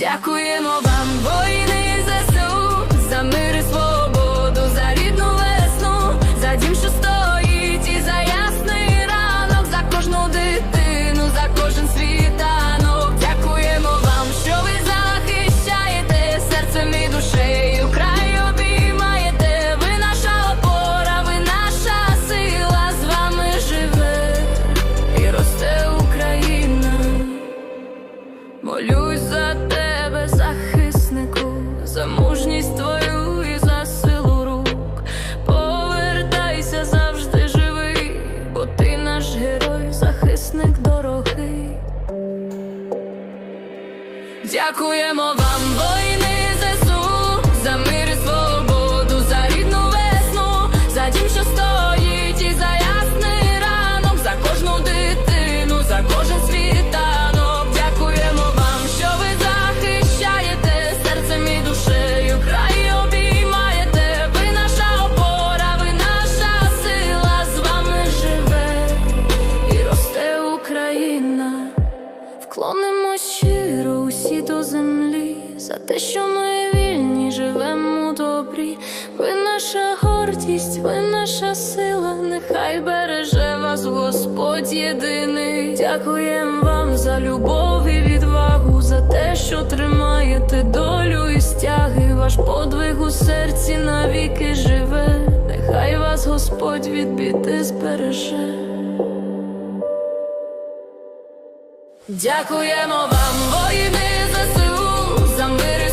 Дякуємо вам, воїни ЗСУ, за мир і свободу, за рідну весну, за дім, що стоїть, і за ясний ранок, за кожну дитину, за кожен світанок. Дякуємо вам, що ви захищаєте серцем і душею. Край обіймаєте. Ви наша опора, ви наша сила, з вами живе і росте Україна. Молюсь за захиснику, за мужність твою і за силу рук. Повертайся завжди живий, бо ти наш герой, захисник дорогий. Дякуємо вам, Вклонимо щиро усі до землі за те, що ми вільні, живемо добрі. Ви наша гордість, ви наша сила, нехай береже вас Господь єдиний. Дякуємо вам за любов і відвагу, за те, що тримаєте долю і стяги. Ваш подвиг у серці навіки живе. Нехай вас Господь від біди збереже. Дякуємо вам, воїни ЗСУ, за мир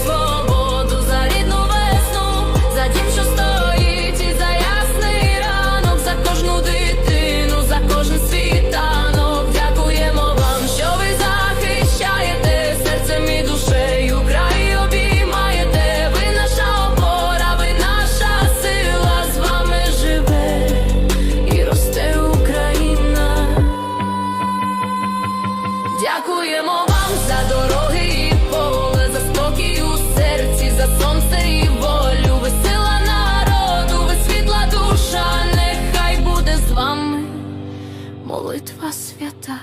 Дякуємо вам за дороги і поле, за спокій у серці, за сонце і волю. Ви сила народу, ви світла душа, нехай буде з вами молитва свята.